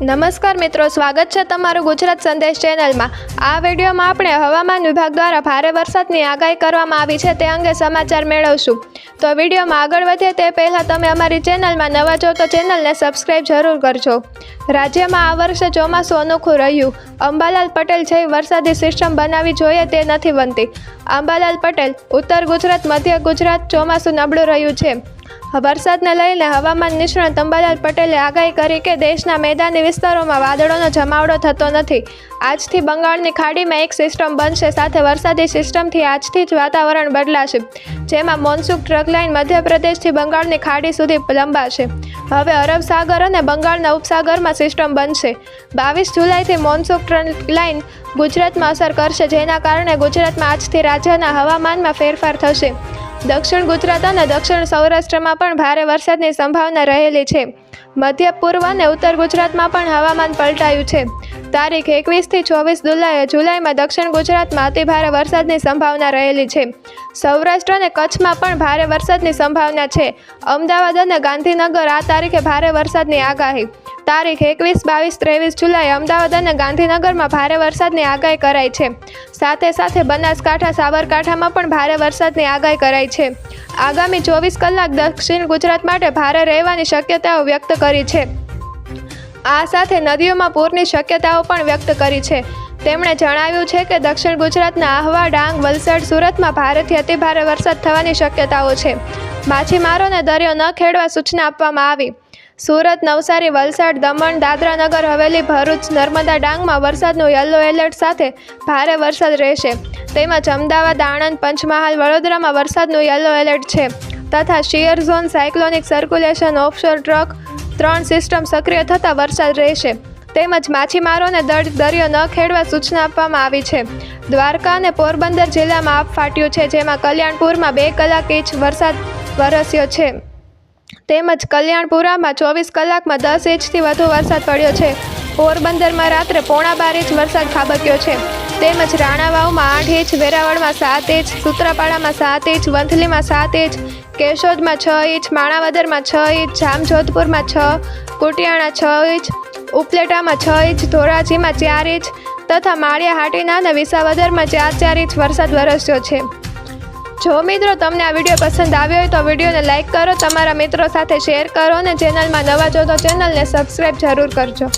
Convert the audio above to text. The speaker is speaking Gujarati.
નમસ્કાર મિત્રો, સ્વાગત છે તમારું ગુજરાત સંદેશ ચેનલમાં. આ વિડીયોમાં આપણે હવામાન વિભાગ દ્વારા ભારે વરસાદની આગાહી કરવામાં આવી છે તે અંગે સમાચાર મેળવશું. તો વિડીયોમાં આગળ વધીએ તે પહેલાં તમે અમારી ચેનલમાં નવા છો તો ચેનલને સબસ્ક્રાઈબ જરૂર કરજો. રાજ્યમાં આ વર્ષે ચોમાસું અનોખું રહ્યું. અંબાલાલ પટેલ જે વરસાદી સિસ્ટમ બનાવી જોઈએ તે નથી બનતી. અંબાલાલ પટેલ, ઉત્તર ગુજરાત, મધ્ય ગુજરાત ચોમાસું નબળું રહ્યું છે. વરસાદને લઈને હવામાન નિષ્ણાત અંબાલાલ પટેલે આગાહી કરી કે દેશના મેદાની વિસ્તારોમાં વાદળોનો જમાવડો થતો નથી. આજથી બંગાળની ખાડીમાં એક સિસ્ટમ બનશે, સાથે વરસાદી સિસ્ટમથી આજથી જ વાતાવરણ બદલાશે, જેમાં મોનસૂન ટ્રક લાઇન મધ્યપ્રદેશથી બંગાળની ખાડી સુધી લંબાશે. હવે અરબ સાગર અને બંગાળના ઉપસાગરમાં સિસ્ટમ બનશે. બાવીસ જુલાઈથી મોનસૂન ટ્રક લાઇન ગુજરાતમાં અસર કરશે, જેના કારણે ગુજરાતમાં આજથી રાજ્યના હવામાનમાં ફેરફાર થશે. દક્ષિણ ગુજરાત અને દક્ષિણ સૌરાષ્ટ્રમાં પણ ભારે વરસાદની સંભાવના રહેલી છે. મધ્ય પૂર્વ અને ઉત્તર ગુજરાતમાં પણ હવામાન પલટાયું છે. તારીખ એકવીસથી ચોવીસ જુલાઈ જુલાઈમાં દક્ષિણ ગુજરાતમાં અતિભારે વરસાદની સંભાવના રહેલી છે. સૌરાષ્ટ્ર અને કચ્છમાં પણ ભારે વરસાદની સંભાવના છે. અમદાવાદ અને ગાંધીનગર આ તારીખે ભારે વરસાદની આગાહી. તારીખ એકવીસ, બાવીસ, ત્રેવીસ જુલાઈ અમદાવાદ અને ગાંધીનગરમાં ભારે વરસાદની આગાહી કરાઈ છે. સાથે સાથે બનાસકાંઠા, સાબરકાંઠામાં પણ ભારે વરસાદની આગાહી કરાઈ છે. આગામી ચોવીસ કલાક દક્ષિણ ગુજરાત માટે ભારે રહેવાની શક્યતાઓ વ્યક્ત કરી છે. આ સાથે નદીઓમાં પૂરની શક્યતાઓ પણ વ્યક્ત કરી છે. તેમણે જણાવ્યું છે કે દક્ષિણ ગુજરાતના આહવા, ડાંગ, વલસાડ, સુરતમાં ભારેથી અતિભારે વરસાદ થવાની શક્યતાઓ છે. માછીમારોને દરિયો ન ખેડવા સૂચના આપવામાં આવી. સુરત, નવસારી, વલસાડ, દમણ દાદરાનગર હવેલી, ભરૂચ, નર્મદા ડાંગમાં વરસાદનું યલો એલર્ટ સાથે ભારે વરસાદ રહેશે. તેમજ અમદાવાદ આણંદ, પંચમહાલ, વડોદરામાં વરસાદનું યલો એલર્ટ છે. તથા shear zone, cyclonic circulation, offshore trough ત્રણ સિસ્ટમ સક્રિય થતાં વરસાદ રહેશે. તેમજ માછીમારોને દર દરિયો ન ખેડવા સૂચના આપવામાં આવી છે. દ્વારકા અને પોરબંદર જિલ્લામાં આપ ફાટ્યું છે, જેમાં કલ્યાણપુરમાં બે કલાક ઇંચ વરસાદ વરસ્યો છે. તેમજ કલ્યાણપુરામાં ચોવીસ કલાકમાં દસ ઇંચથી વધુ વરસાદ પડ્યો છે. પોરબંદરમાં રાત્રે પોણા બાર ઇંચ વરસાદ ખાબક્યો છે. તેમજ રાણાવાવમાં આઠ ઇંચ, વેરાવળમાં સાત ઇંચ, સૂત્રાપાડામાં સાત ઇંચ, વંથલીમાં સાત ઇંચ, કેશોદમાં છ ઇંચ, માણાવદરમાં છ ઇંચ, જામજોધપુરમાં છ, કુટિયાણા છ ઇંચ, ઉપલેટામાં છ ઇંચ, ધોરાજીમાં ચાર ઇંચ તથા માળિયા હાટીના અને વિસાવદરમાં ચાર ચાર ઇંચ વરસાદ વરસ્યો છે. જો મિત્રો તમને આ વીડિયો પસંદ આવ્યો હોય તો વિડીયોને લાઇક કરો, તમારા મિત્રો સાથે શેર કરો અને ચેનલમાં નવા જો તો ચેનલને સબસ્ક્રાઈબ જરૂર કરજો.